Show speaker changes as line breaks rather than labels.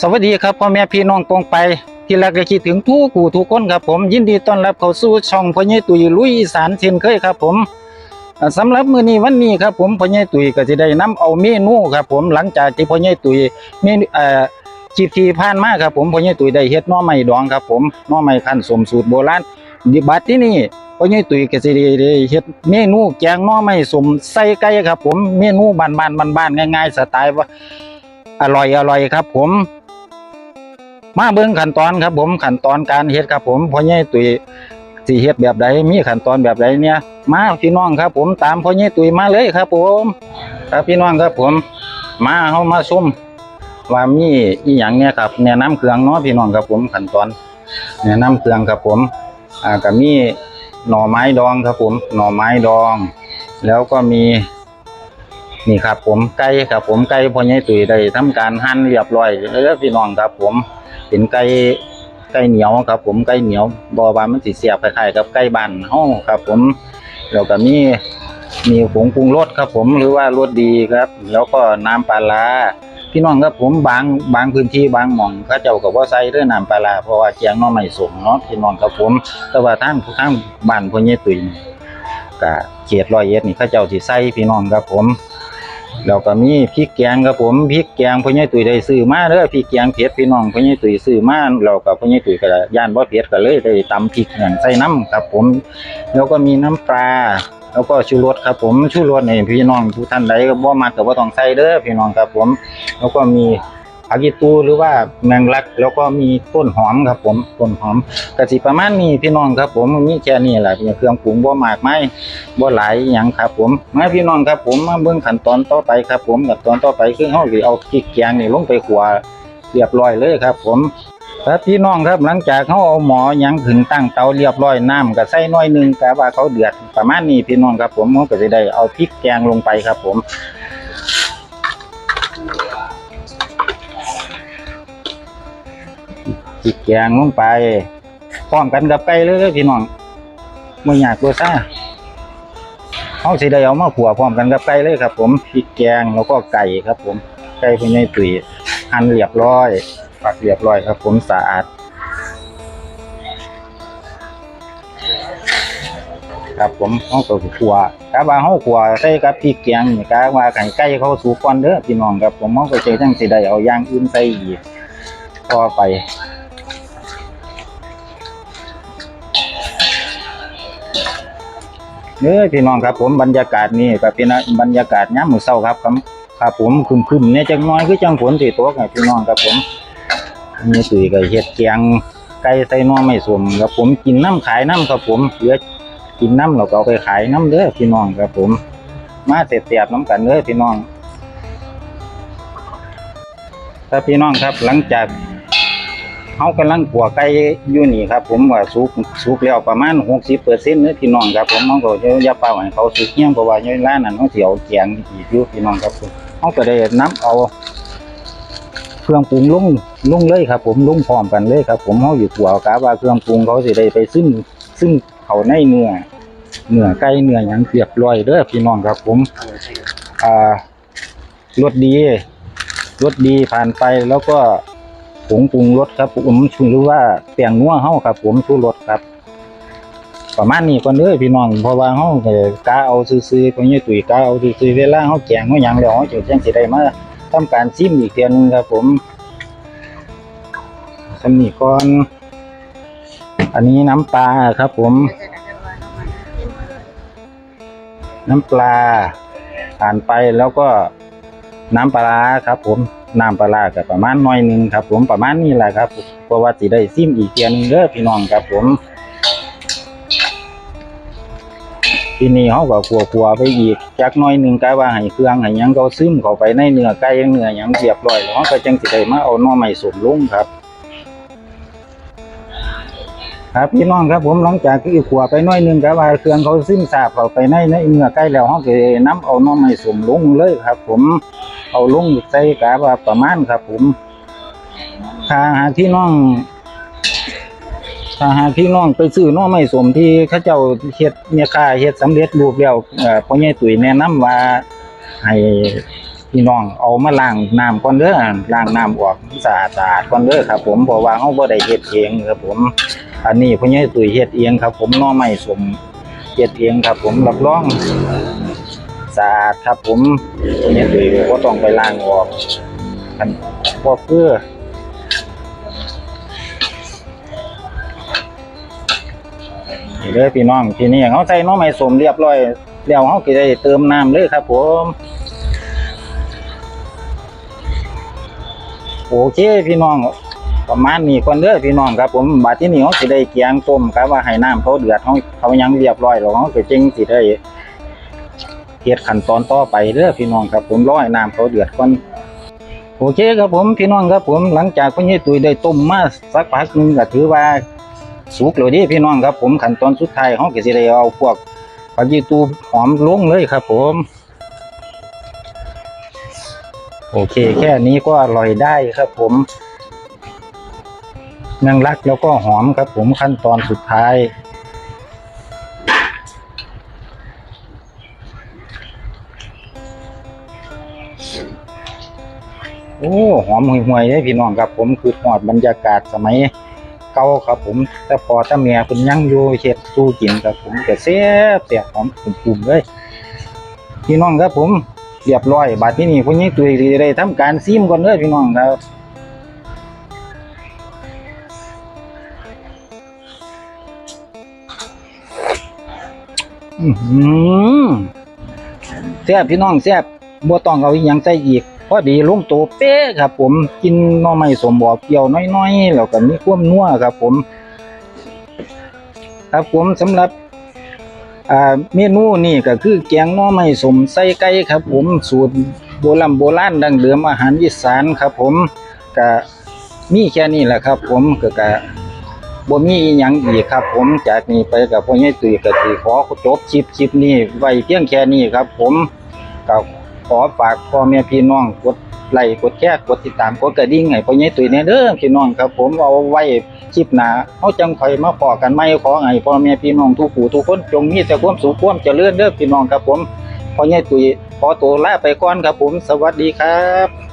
สวัสดีครับพ่อแม่พี่น้องปองไป ที่รักและคิดถึงทุกผู้ทุกคนครับผมยินดีต้อนรับเข้าสู่ช่องพ่อใหญ่ตุยลุยอีสานเช่นเคยครับผมอ่าสำหรับมื้อนี้วันนี้ครับผมพ่อใหญ่ตุยก็จะได้นํเอาเมนูครับผมหลังจากที่พ่อใหญ่ตุยเมนูเอ่อคลิปที่ผ่านมาครับผมพ่อใหญ่ตุยได้เฮ็ดหน่อไม้ดองครับผมหน่อไม้คั้นสมสูตรโบราณดิบัดที่นี่พ่อใหญ่ตุยก็สิได้ได้เฮ็ดเมนูแกงหน่อไม้สมใส่ไก่ครับผมเมนูบ้านๆบ้านๆง่ายๆสไตล์ว่าอร่อยอร่อยครับผม มาเบิ่งขั้นตอนครับผมขั้นตอนการเฮ็ดครับผมพ่อใหญ่ตุยสิเฮ็ดแบบใดมีขั้นตอนแบบใดเนี่ย มาพี่น้องครับ ผมตามพ่อใหญ่ตุยมาเลยครับ ผมครับพี่น้องครับผม มาเฮามาชมว่ามีอีหยังเนี่ยครับแนะนํเครื่องเนาะพี่น้องครับผมขั้นตอนแนะนํเครื่องครับผมอ่าก็มีหน่อไม้ดองครับผม หน่อไม้ดอง แล้วก็มีนี่ครับผมไก่ครับผมไก่พ่อใหญ่ตุ๋ยได้ทำการหั่นเรียบร้อยแล้วพี่น้องครับผม เป็นไก่ไก่เหนียวครับ ผมไก่เหนียวบ่ว่ามันสิเสียบคล้ายๆกับไก่บ้านเฮาครับ ผมแล้วก็มีมีผงปรุงรสครับ ผมหรือว่ารสดีครับ แล้วก็น้ำปลาร้าพี่น้องครับผมบางบางพื้นที่บางหม่องเขาเจ้าก็บ่าใส่เรื่องน้ำปลาร้าเพราะว่าเจียงน้อไม่สมเนาะพี่น้องครับผม แต่ว่าทางทางบ้านพ่อใหญ่ตุยนี่ก็เขตรอยเอ็ดนี่เขาเจ้าสิใส่พี่น้องครับผม แล้วก็มีพริกแกงครับผมพริกแกงพ่อใหญ่ตุ๋ยได้ซื้อมาเด้อพริกแกงเผ็ดพี่น้องพ่อใหญ่ตุ๋ยซื้อมาแล้วก็พ่อใหญ่ตุ๋ยก็ย่านบ่เผ็ดก็เลยได้ตำพริกนั่นใส่น้ำครับผม แล้วก็มีน้ำปลาแล้วก็ชูรสครับผมชูรสนี่พี่น้องทุกท่านใดก็บ่มักก็บ่ต้องใส่เด้อพี่น้องครับผม แล้วก็มี ผักอีตูหรือว่าแมงลัก แล้วก็มีต้นหอมครับผมต้นหอมก็สิประมาณนี้พี่น้องครับ ผมมีแค่นี้แหละเครื่องปรุงบ่มากมายบ่หลายหยังครับ ผมมาพี่น้องครับผมมาเบิ่งขั้นตอนต่อไปครับ ผมขั้นตอนต่อไปคือเฮาสิเอาพริกแกงนี่ลงไปขัวเรียบร้อยเลยครับ ผมครับพี่น้องครับหลังจากเฮาเอาหมอยังขึ้นตั้งเตาเรียบร้อยน้ำก็ใส่น้อยหนึงกะว่าเขาเดือดประมาณนี้พี่น้องครับ ผมเฮาก็สิได้เอาพริกแกงลงไปครับ ผม ริกแกงลงไป พร้อมกันกับไก่เลยพี่น้องบ่ยากตัวซ่าเขาสิได้เอามาขัวพร้อมกันกับไก่เลยครับ ผมพริกแกงแล้วก็ไก่ครับ ผมไก่เป็นไงตุ๋ยหั่นเรียบร้อยฝักเรียบร้อยครับ ผมสะอาดครับผมเขาก็ขัวกะว่าเขาขัวใส่กับพริกแกงนี่กะว่าไก่ไก่เขาสุก่อนเด้อพี่น้องครับผมเขาก็จะจังสิได้เอาย่างอื่นใส่อีกต่อไป เอ้ยพี่น้องครับผมบรรยากาศนี่ก็เป็นบรรยากาศยามมื้อเช้าครับครับครับผมครึมๆเนี่ยจังน้อยคือจังฝนสิตกให้พี่น้องครับผมมีตุ๋ยก็เฮ็ดแกงไก่ใส่น้อไม่สมครับผมกินน้ำขายน้ำครับผมเหลือกินน้ำเราก็เอาไปขายน้ำเด้อพี่น้องครับผม มาเสียบน้ำกันเด้อพี่น้องครับพี่น้องครับหลังจาก เขากำลังขัวไก่อยู่นี่ครับ ผมว่าสุกสุกแล้วประมาณหกสิบเปอร์เซ็นต์เนื้อพี่น้องครับผมเขาก็จะอย่าเป่าให้เขาสุกเงี้ยเพราะว่าในร้านนั้นเขาเสียวแกงอีกอยู่พี่น้องครับผมเขาก็ได้น้ำเอา เครื่องปรุงลงลงเลยครับ ผมลงพร้อมกันเลยครับ ผมเขาอยู่ขัวกะว่าเครื่องปรุงเขาสิได้ไปซึ่งซึ่งเขาในเนื้อเนื้อไก่เนื้อยังเรียบร้อยเด้อพี่น้องครับ ผมอ่ารสดีรสดีผ่านไปแล้วก็ ผงปรุงรสครับ ผมชูหรือว่าแป้งนัวเฮาครับ ผมชูรสครับ ประมาณนี้ก่อนเด้อพี่น้องเพราะว่าเฮาก็กะเอาซื่อๆพวกนี้ตุ๋ยกะเอาซื่อๆเวลาเฮาแกงเฮาหยังแล้วเฮาจะจังสิได้มาทำการซิมอีกเทื่อนึงครับ ผมสำนี้ก่อนอันนี้น้ำปลาครับ ผม น้ำปลาผ่านไปแล้วก็น้ำปลาร้าครับ ผม น้ำปลาร้าก็ประมาณน้อยหนึ่งครับ ผมประมาณนี้แหละครับเพราะว่าสิได้ซิมอีกเทียหนึงเด้อพี่น้องครับผมทีนี้เขาก็ขัวๆไปอีกจักน้อยหนึ่งกะว่าให้เครื่องให้ยังเขาซึมเข้าไปในเนื้อไก่เนื้อยังเรียบร้อยแล้วเขาก็จังสิได้มาเอาน้อไม่สมลุ่งครับ ครับพี่น้องครับผมหลังจากที่ขัวไปน้อยหนึงครับว่าเครื่องเขาซึมซาบเข้าไปในในเนื้อไก่แล้วเขาก็นํเอาน่อไม้สมลงเลยครับ ผมเอาลงใส่กะว่าประมาณครับ ผมถ้าหากพี่น้องถ้าหากพี่น้องไปซื้อน่อไม้สมที่เขาเจ้าเฮ็ดเมียค่าเฮ็ดสำเร็จรูปแล้วเอ่อพ่อใหญ่ตุ๋ยแนะนำว่าให้ พี่น้องเอามาล้างน้ำก่อนเด้อล้างน้ำออกสะอาดสะอาดก่อนเด้อครับ ผมเพราะว่าเฮาบ่ได้เฮ็ดเองครับผม อันนี้พ่อใหญ่ตุ้ยเฮ็ดเองครับ ผมน่อไม้สมเฮ็ดเองครับ ผมรับรองสะอาดครับ ผมพ่อใหญ่ตุ้ยบ่ต้องไปล้างออกคันบ่เพื่อเด้อพี่น้องทีนี้เขาใส่น่อไม้สมเรียบร้อยแล้วเขาก็ได้เติมน้ำเลยครับ ผม โอเคพี่น้องประมาณนี้ก่อนเด้อพี่น้องครับผมบัดที่นี้เขาสิได้เกียงต้มครับว่าให้น้ำเขาเดือดเขาเขายังเรียบร้อยแล้วเขาก็จึงสิได้เฮ็ดขั้นตอนต่อไปเด้อพี่น้องครับผมร้อให้น้ำเขาเดือดก่อนโอเคครับผมพี่น้องครับผมหลังจากพ่อใหญ่ตุยได้ต้มมาสักพักหนึงก็ถือว่าสุกแล้วเดิพี่น้องครับผมขั้นตอนสุดท้ายเขาก็สิได้เอาพวกผักยีตูหอมลงเลยครับผม โอเค แค่นี้ก็อร่อยได้ครับผมนางรักแล้วก็หอมครับผมขั้นตอนสุดท้าย โอ้หอมห่วยๆเลยพี่น้องครับผมคือหอดบรรยากาศสมัยเก่าครับผมแต่พอถ้าเมียคุณยั่งอยู่เช็ดสู้กินครับผมก็เสียบเสียหอมปุ่มๆเลยพี่น้องครับผม เรียบร้อยบาดที่นี่พวกนี้ตุยสิได้ทำการซิมก่อนเด้อพี่น้องครับอือหือแซ่บพี่น้องแซ่บบ่ต้องเอาอีหยังใส่อีกพอดีลงตัวเป๊ะครับ ผมกินน่อไม้สมบ่อเปรี้ยวน้อยๆแล้วก็มีความนัวครับ ผม ครับผมสำหรับ อ่าเมนูนี่ก็คือแกงหน่อไม้สมใส่ไก่ครับ ผมสูตรโบราณโบราณดั้งเดิมอาหารอีสานครับ ผมก็มีแค่นี้แหละครับ ผมก็ก็บ่มีอีหยังอีกครับ ผมจากนี้ไปกับพ่อใหญ่ตุยก็สิขอจบคลิปคลิปนี้ไว้เพียงแค่นี้ครับ ผมก็ขอฝากพ่อแม่พี่น้องกด ไลค์กดแชร์กดติดตามกดกระดิ่งให้พ่อใหญ่ตุ้ยแน่เด้อพี่น้องครับ ผมเอาไว้คลิปหน้าเขาจังค่อยมาพอกันใหม่ขอให้พ่อแม่พี่น้องทุกผู้ทุกคนจงมีแต่ความสุขความเจริญเด้อพี่น้องครับผมพ่อใหญ่ตุ้ยขอตัวลาไปก่อนครับผม สวัสดีครับ